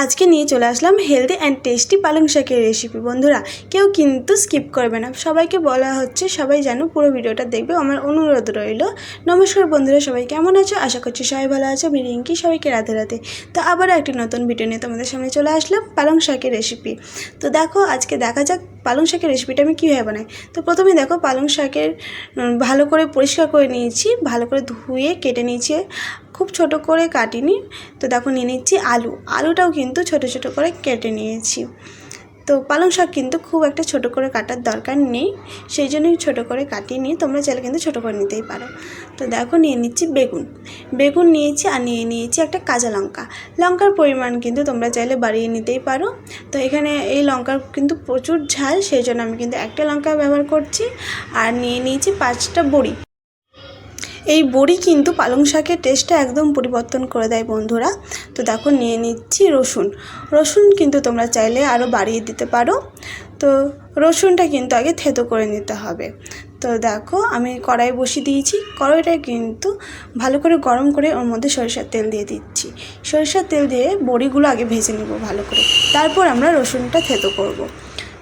আজকে নিয়ে চলে আসলাম হেলদি অ্যান্ড টেস্টি পালং শাকের রেসিপি বন্ধুরা, কেউ কিন্তু স্কিপ করবে না। সবাইকে বলা হচ্ছে, সবাই যেন পুরো ভিডিওটা দেখবে। আমার অনুরোধ রইল। নমস্কার বন্ধুরা, সবাই কেমন আছো? আশা করছি সবাই ভালো আছো। আমি রিঙ্কি, সবাইকে রাতে রাতে তো আবারও একটি নতুন ভিডিও নিয়ে তোমাদের সামনে চলে আসলাম, পালং শাকের রেসিপি তো দেখো, আজকে দেখা যাক পালং শাকের রেসিপিটা আমি কীভাবে বানাই। তো প্রথমে দেখো, পালং শাকের ভালো করে পরিষ্কার করে নিয়েছি, ভালো করে ধুয়ে কেটে নিয়েছি। খুব ছোট করে কাটিনি। তো দেখো নিয়ে নিচ্ছি আলু। আলুটাও কিন্তু ছোট ছোট করে কেটে নিয়েছি। তো পালং শাক কিন্তু খুব একটা ছোট করে কাটার দরকার নেই। সেই জন্যই ছোটো করে কাটিয়ে নিয়ে তোমরা চাইলে কিন্তু ছোটো করে নিতেই পারো। তো দেখো নিয়ে নিচ্ছি বেগুন। বেগুন নিয়েছি আর নিয়ে নিয়েছি একটা কাঁচা লঙ্কা। লঙ্কার পরিমাণ কিন্তু তোমরা চাইলে বাড়িয়ে নিতেই পারো। তো এখানে এই লঙ্কার কিন্তু প্রচুর ঝাল। সেই জন্য আমি কিন্তু একটা লঙ্কা ব্যবহার করছি। আর নিয়ে নিয়েছি পাঁচটা বড়ি। এই বড়ি কিন্তু পালং শাকের টেস্টটা একদম পরিবর্তন করে দেয় বন্ধুরা। তো দেখো, নিয়ে নিচ্ছি রসুন। রসুন কিন্তু তোমরা চাইলে আরও বাড়িয়ে দিতে পারো। তো রসুনটা কিন্তু আগে থেতো করে নিতে হবে। তো দেখো, আমি কড়াই বসিয়ে দিয়েছি। কড়াইটা কিন্তু ভালো করে গরম করে ওর মধ্যে সরিষার তেল দিয়ে দিচ্ছি। সরিষার তেল দিয়ে বড়িগুলো আগে ভেজে নেব ভালো করে। তারপর আমরা রসুনটা থেতো করব।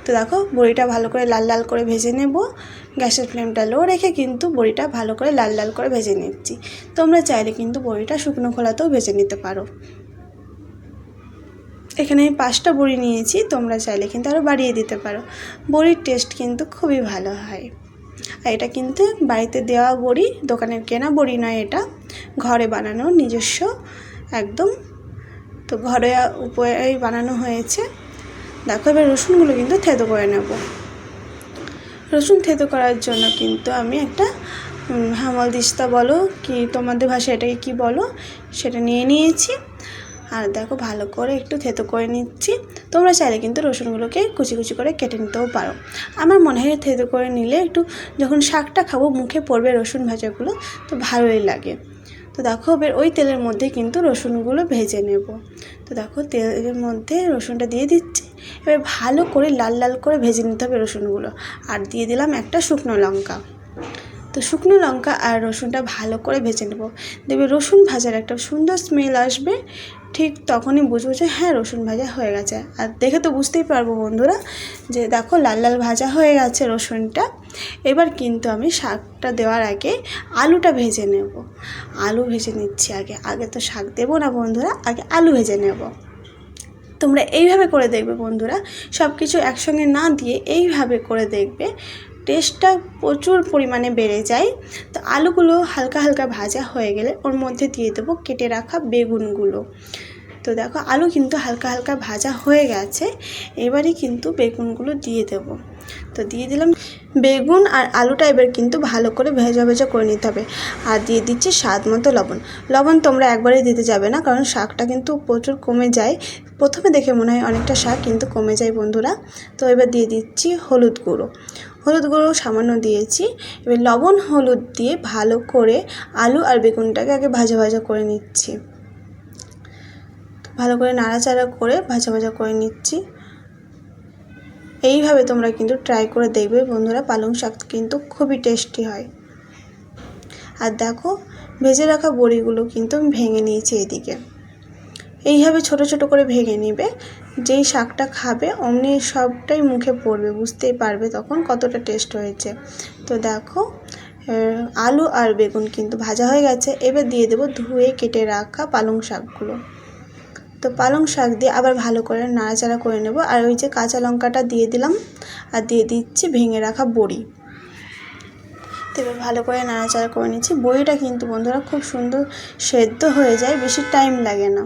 তো দেখো, বড়িটা ভালো করে লাল লাল করে ভেজে নেব। গ্যাসের ফ্লেমটা লো রেখে কিন্তু বড়িটা ভালো করে লাল লাল করে ভেজে নিচ্ছি। তোমরা চাইলে কিন্তু বড়িটা শুকনো খোলাতেও ভেজে নিতে পারো। এখানে আমি পাঁচটা বড়ি নিয়েছি, তোমরা চাইলে কিন্তু আরও বাড়িয়ে দিতে পারো। বড়ির টেস্ট কিন্তু খুবই ভালো হয়। আর এটা কিন্তু বাড়িতে দেওয়া বড়ি, দোকানের কেনা বড়ি নয় এটা। ঘরে বানানো নিজস্ব একদম, তো ঘরে উপায়ে বানানো হয়েছে। দেখো, এবার রসুনগুলো কিন্তু থেতো করে নেব। রসুন থেতো করার জন্য কিন্তু আমি একটা হামাল দিস্তা বলো কি তোমাদের ভাষায় এটাকে কি বলো, সেটা নিয়ে নিয়েছি। আর দেখো, ভালো করে একটু থেতো করে নিচ্ছি। তোমরা চাইলে কিন্তু রসুনগুলোকে কুচি কুচি করে কেটে নিতেও পারো। আমার মনে হয় থেতো করে নিলে একটু যখন শাকটা খাব, মুখে পড়বে রসুন ভাজাগুলো, তো ভালোই লাগে। তো দেখো, এবার ওই তেলের মধ্যে কিন্তু রসুনগুলো ভেজে নেব। তো দেখো, তেলের মধ্যে রসুনটা দিয়ে দিচ্ছি। এবার ভালো করে লাল লাল করে ভেজে নিতে হবে রসুনগুলো। আর দিয়ে দিলাম একটা শুকনো লঙ্কা। তো শুকনো লঙ্কা আর রসুনটা ভালো করে ভেজে নেব। দেখবে রসুন ভাজার একটা সুন্দর স্মেল আসবে। ঠিক তখনই বুঝব যে হ্যাঁ রসুন ভাজা হয়ে গেছে। আর দেখে তো বুঝতেই পারব বন্ধুরা যে দেখো লাল লাল ভাজা হয়ে গেছে রসুনটা। এবার কিন্তু আমি শাকটা দেওয়ার আগে আলুটা ভেজে নেব। আলু ভেজে নিচ্ছি আগে। আগে তো শাক দেবো না বন্ধুরা, আগে আলু ভেজে নেব। তোমরা এইভাবে করে দেখবে বন্ধুরা। সব কিছু একসঙ্গে না দিয়ে এইভাবে করে দেখবে। টেস্টটা প্রচুর পরিমাণে বেড়ে যায়। তো আলুগুলো হালকা হালকা ভাজা হয়ে গেলে ওর মধ্যে দিয়ে দেবো কেটে রাখা বেগুনগুলো। তো দেখো, আলু কিন্তু হালকা হালকা ভাজা হয়ে গেছে। এবারই কিন্তু বেগুনগুলো দিয়ে দেব। তো দিয়ে দিলাম বেগুন আর আলুটা এবার কিন্তু ভালো করে ভেজা ভেজা করে নিতে হবে। আর দিয়ে দিচ্ছি স্বাদ মতো লবণ। লবণ তোমরা একবারেই দিতে যাবে না, কারণ শাকটা কিন্তু প্রচুর কমে যায়। প্রথমে দেখে মনে হয় অনেকটা শাক কিন্তু কমে যায় বন্ধুরা। তো এবার দিয়ে দিচ্ছি হলুদ গুঁড়ো। হলুদ গুঁড়ো সামান্য দিয়েছি। এবার লবণ হলুদ দিয়ে ভালো করে আলু আর বেগুনটাকে আগে ভাজা ভাজা করে নিচ্ছি। ভালো করে নাড়াচাড়া করে ভাজা ভাজা করে নিচ্ছি। এইভাবে তোমরা কিন্তু ট্রাই করে দেখবে বন্ধুরা, পালং শাক কিন্তু খুবই টেস্টি হয়। আর দেখো, ভেজে রাখা বড়িগুলো কিন্তু আমি ভেঙে নিয়েছি এদিকে। এইভাবে ছোট ছোট করে ভেঙে নিবে, যেই শাকটা খাবে অমনি সবটাই মুখে পড়বে, বুঝতেই পারবে তখন কতটা টেস্ট হয়েছে। তো দেখো আলু আর বেগুন কিন্তু ভাজা হয়ে গেছে, এবার দিয়ে দেবো ধুয়ে কেটে রাখা পালং শাকগুলো। তো পালং শাক দিয়ে আবার ভালো করে নাড়াচাড়া করে নেব। আর ওই যে কাঁচা লঙ্কাটা দিয়ে দিলাম আর দিয়ে দিচ্ছি ভেঙে রাখা বড়ি। তো এবার ভালো করে নাড়াচাড়া করে নিচ্ছি। বড়িটা কিন্তু বন্ধুরা খুব সুন্দর সেদ্ধ হয়ে যায়, বেশি টাইম লাগে না।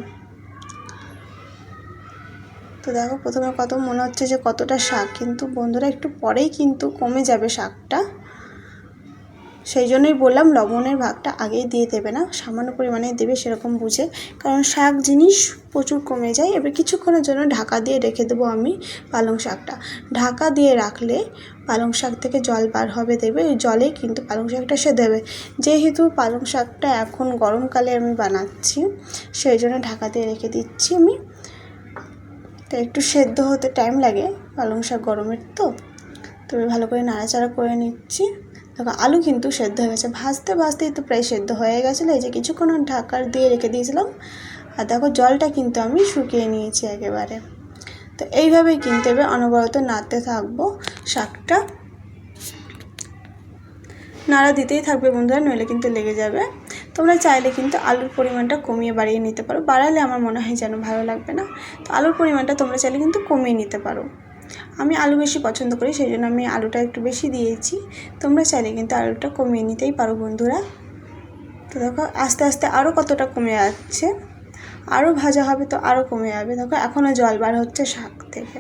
তো দেখো প্রথমে কত মনে হচ্ছে যে কতটা শাক, কিন্তু বন্ধুরা একটু পরেই কিন্তু কমে যাবে শাকটা। সেই জন্যই বললাম লবণের ভাগটা আগেই দিয়ে দেবে না, সামান্য পরিমাণে দেবে সেরকম বুঝে। কারণ শাক জিনিস প্রচুর কমে যায়, এবার কিছুক্ষণের জন্য ঢাকা দিয়ে রেখে দেবো আমি পালং শাকটা। ঢাকা দিয়ে রাখলে পালং শাক থেকে জল বার হবে দেবে ওই জলেই কিন্তু পালং শাকটা সেদ্ধ হবে যেহেতু পালং শাকটা এখন গরমকালে আমি বানাচ্ছি, সেই জন্য ঢাকা দিয়ে রেখে দিচ্ছি আমি। তো একটু সেদ্ধ হতে টাইম লাগে, পালং শাক গরমের তো। তবে ভালো করে নাড়াচাড়া করে নিচ্ছি। দেখো আলু কিন্তু সেদ্ধ হয়ে গেছে। ভাজতে ভাজতেই তো প্রায় সেদ্ধ হয়ে গেছিল। এই যে কিছুক্ষণ ঢাকার দিয়ে রেখে দিয়েছিলাম। আর দেখো জলটা কিন্তু আমি শুকিয়ে নিয়েছি একেবারে। তো এইভাবেই কিন্তু এবার অনবরত নাড়তে থাকব শাকটা। নাড়া দিতেই থাকবে বন্ধুরা, নইলে কিন্তু লেগে যাবে। তোমরা চাইলে কিন্তু আলুর পরিমাণটা কমিয়ে বাড়িয়ে নিতে পারো। বাড়ালে আমার মনে হয় যেন ভালো লাগবে না। তো আলুর পরিমাণটা তোমরা চাইলে কিন্তু কমিয়ে নিতে পারো। আমি আলু বেশি পছন্দ করি, সেই জন্য আমি আলুটা একটু বেশি দিয়েছি। তোমরা চাইলে কিন্তু আলুটা কমিয়ে নিতেই পারো বন্ধুরা। তো দেখো, আস্তে আস্তে আরও কতটা কমে যাচ্ছে আরও ভাজা হবে তো আরও কমে যাবে। দেখো এখনও জল বার হচ্ছে শাক থেকে।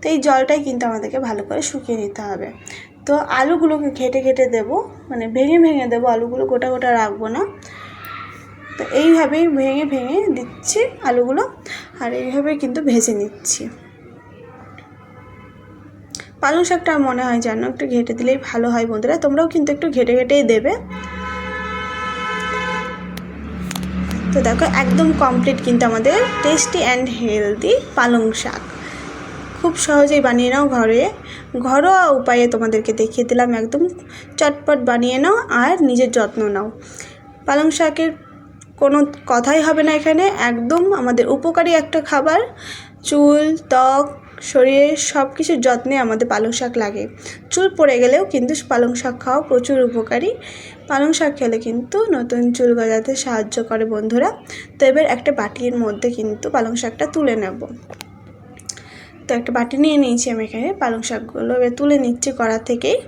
তো এই জলটাই কিন্তু আমাদেরকে ভালো করে শুকিয়ে নিতে হবে। তো আলুগুলোকে ঘেটে ঘেটে দেবো মানে ভেঙে ভেঙে দেবো, আলুগুলো গোটা গোটা রাখব না। তো এইভাবেই ভেঙে ভেঙে দিচ্ছি আলুগুলো, আর এইভাবেই কিন্তু ভেজে নিচ্ছি। পালং শাকটা মনে হয় যেন একটু ঘেটে দিলেই ভালো হয় বন্ধুরা। তোমরাও কিন্তু একটু ঘেটে ঘেটেই দেবে। তো দেখো, একদম কমপ্লিট কিন্তু আমাদের টেস্টি অ্যান্ড হেলদি পালং শাক। খুব সহজেই বানিয়ে নাও ঘরে। ঘরোয়া উপায়ে তোমাদেরকে দেখিয়ে দিলাম, একদম চটপট বানিয়ে নাও আর নিজের যত্ন নাও। পালং শাকের কোনো কথাই হবে না এখানে। একদম আমাদের উপকারী একটা খাবার। চুল, ত্বক শরীরের সব কিছুর যত্নে আমাদের পালং শাক লাগে। চুল পড়ে গেলেও কিন্তু পালং শাক খাওয়া প্রচুর উপকারী। পালং শাক খেলে কিন্তু নতুন চুল গজাতে সাহায্য করে বন্ধুরা। তো এবার একটা বাটির মধ্যে কিন্তু পালং শাকটা তুলে নেব। তো একটা বাটি নিয়ে নিয়েছি আমি এখানে পালং শাকগুলো। এবার তুলে নিচ্ছি কড়া থেকেই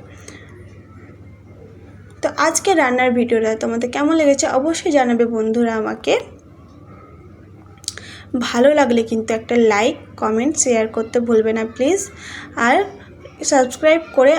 তো আজকে রান্নার ভিডিওটা তোমাদের কেমন লেগেছে অবশ্যই জানাবে বন্ধুরা আমাকে। ভালো লাগলে কিন্তু একটা লাইক কমেন্ট শেয়ার করতে ভুলবে না প্লিজ আর সাবস্ক্রাইব করে